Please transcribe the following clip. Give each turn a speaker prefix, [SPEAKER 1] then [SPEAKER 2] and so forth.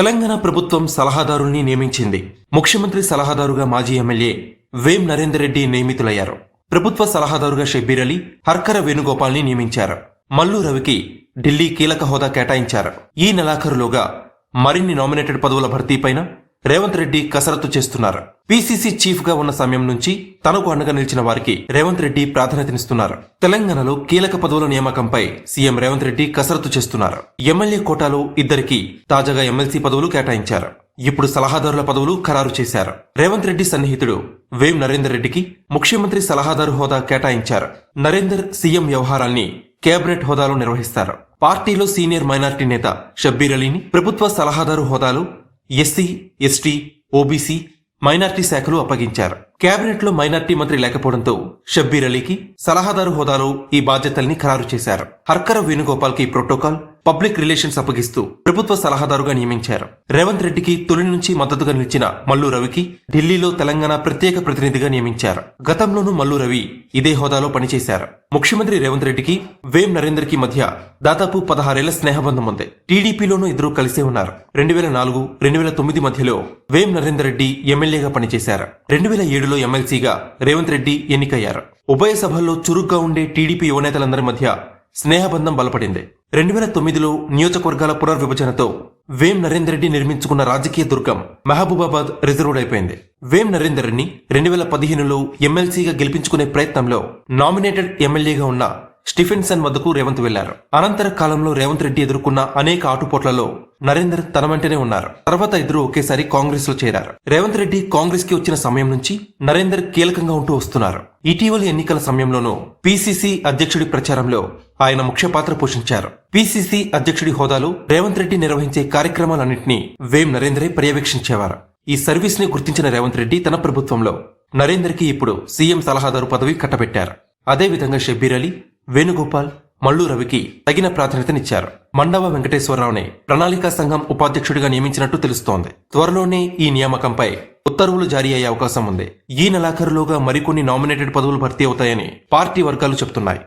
[SPEAKER 1] తెలంగాణ ప్రభుత్వం సలహాదారుల్ని నియమించింది. ముఖ్యమంత్రి సలహాదారుగా మాజీ ఎమ్మెల్యే వేం నరేందర్ రెడ్డి నియమితులయ్యారు. ప్రభుత్వ సలహాదారుగా షబ్బీర్ అలీ హర్కర వేణుగోపాల్ని నియమించారు. మల్లు రవికి ఢిల్లీ కీలక హోదా కేటాయించారు. ఈ నెలాఖరులోగా మరిన్ని నామినేటెడ్ పదవుల భర్తీపైన రేవంత్ రెడ్డి కసరత్తు చేస్తున్నారు. పీసీసీ చీఫ్గా ఉన్న సమయం నుంచి తనకు అండగా నిలిచిన వారికి రేవంత్ రెడ్డి ప్రాధాన్యతనిస్తున్నారు. తెలంగాణలో కీలక పదవుల నియామకంపై సీఎం రేవంత్ రెడ్డి కసరత్తు చేస్తున్నారు. ఎమ్మెల్యే కోటాలో ఇద్దరికి తాజాగా ఎమ్మెల్సీ పదవులు కేటాయించారు. ఇప్పుడు సలహాదారుల పదవులు ఖరారు చేశారు. రేవంత్ రెడ్డి సన్నిహితుడు వేం నరేందర్ రెడ్డికి ముఖ్యమంత్రి సలహాదారు హోదా కేటాయించారు. నరేందర్ సీఎం వ్యవహారాన్ని కేబినెట్ హోదాలో నిర్వహిస్తారు. పార్టీలో సీనియర్ మైనార్టీ నేత షబ్బీర్ అలీని ప్రభుత్వ సలహాదారు హోదాలో ఎస్సీ ఎస్టీ ఓబీసీ మైనార్టీ శాఖలు అప్పగించారు. కేబినెట్లో మైనార్టీ మంత్రి లేకపోవడంతో షబ్బీర్ అలీకి సలహాదారు హోదాలో ఈ బాధ్యతల్ని ఖరారు చేశారు. హర్కర వేణుగోపాల్కి ప్రోటోకాల్ పబ్లిక్ రిలేషన్స్ అప్పగిస్తూ ప్రభుత్వ సలహాదారుగా నియమించారు. రేవంత్ రెడ్డికి తొలి నుంచి మద్దతుగా నిలిచిన మల్లు రవికి ఢిల్లీలో తెలంగాణ ప్రత్యేక ప్రతినిధిగా నియమించారు. గతంలోనూ మల్లు రవి ఇదే హోదాలో పనిచేశారు. ముఖ్యమంత్రి రేవంత్ రెడ్డికి వేం నరేందర్కి మధ్య దాదాపు పదహారేళ్ళ స్నేహబంధం ఉంది టీడీపీలోనూ ఇద్దరు కలిసే ఉన్నారు. రెండు వేల నాలుగు రెండు వేల తొమ్మిది మధ్యలో వేం నరేందర్ రెడ్డి ఎమ్మెల్యేగా పనిచేశారు. రెండు వేల ఏడులో ఎమ్మెల్సీగా రేవంత్ రెడ్డి ఎన్నికయ్యారు. ఉభయ సభల్లో చురుగ్గా ఉండే టీడీపీ యువనేతలందరి మధ్య స్నేహబంధం బలపడింది. రెండు వేల తొమ్మిదిలో నియోజకవర్గాల పునర్విభజనతో వేం నరేందర్ రెడ్డి నిర్మించుకున్న రాజకీయ దుర్గం మహబూబాబాద్ రిజర్వ్డ్ అయిపోయింది. వేం నరేందర్ రెడ్డిని రెండు వేల పదిహేనులో ఎమ్మెల్సీగా గెలిపించుకునే ప్రయత్నంలో నామినేటెడ్ ఎమ్మెల్యేగా ఉన్న స్టిఫెన్సన్ వద్దకు రేవంత్ వెళ్ళారు. అనంతర కాలంలో రేవంత్ రెడ్డి ఎదుర్కొన్న అనేక ఆటుపోట్లలో నరేందర్ తన వెంటనే ఉన్నారు. తర్వాత ఇద్దరు ఒకేసారి కాంగ్రెస్లో చేరారు. రేవంత్ రెడ్డి కాంగ్రెస్కి వచ్చిన సమయం నుంచి నరేందర్ కీలకంగా ఉంటూ వస్తున్నారు. ఇటీవలి ఎన్నికల సమయంలోనూ పీసీసీ అధ్యక్షుడి ప్రచారంలో ఆయన ముఖ్య పాత్ర పోషించారు. పీసీసీ అధ్యక్షుడి హోదాలో రేవంత్ రెడ్డి నిర్వహించే కార్యక్రమాలన్నింటినీ వేం నరేందరే పర్యవేక్షించేవారు. ఈ సర్వీస్ని గుర్తించిన రేవంత్ రెడ్డి తన ప్రభుత్వంలో నరేందర్కి ఇప్పుడు సీఎం సలహాదారు పదవి కట్టబెట్టారు. అదేవిధంగా షబ్బీర్ అలీ వేణుగోపాల్ మల్లు రవికి తగిన ప్రాధాన్యతనిచ్చారు. మండవ వెంకటేశ్వరరావుని ప్రణాళికా సంఘం ఉపాధ్యక్షుడిగా నియమించినట్టు తెలుస్తోంది. త్వరలోనే ఈ నియామకంపై ఉత్తర్వులు జారీ అయ్యే అవకాశం ఉంది. ఈ నెలాఖరులోగా మరికొన్ని నామినేటెడ్ పదవులు భర్తీ అవుతాయని పార్టీ వర్గాలు చెబుతున్నాయి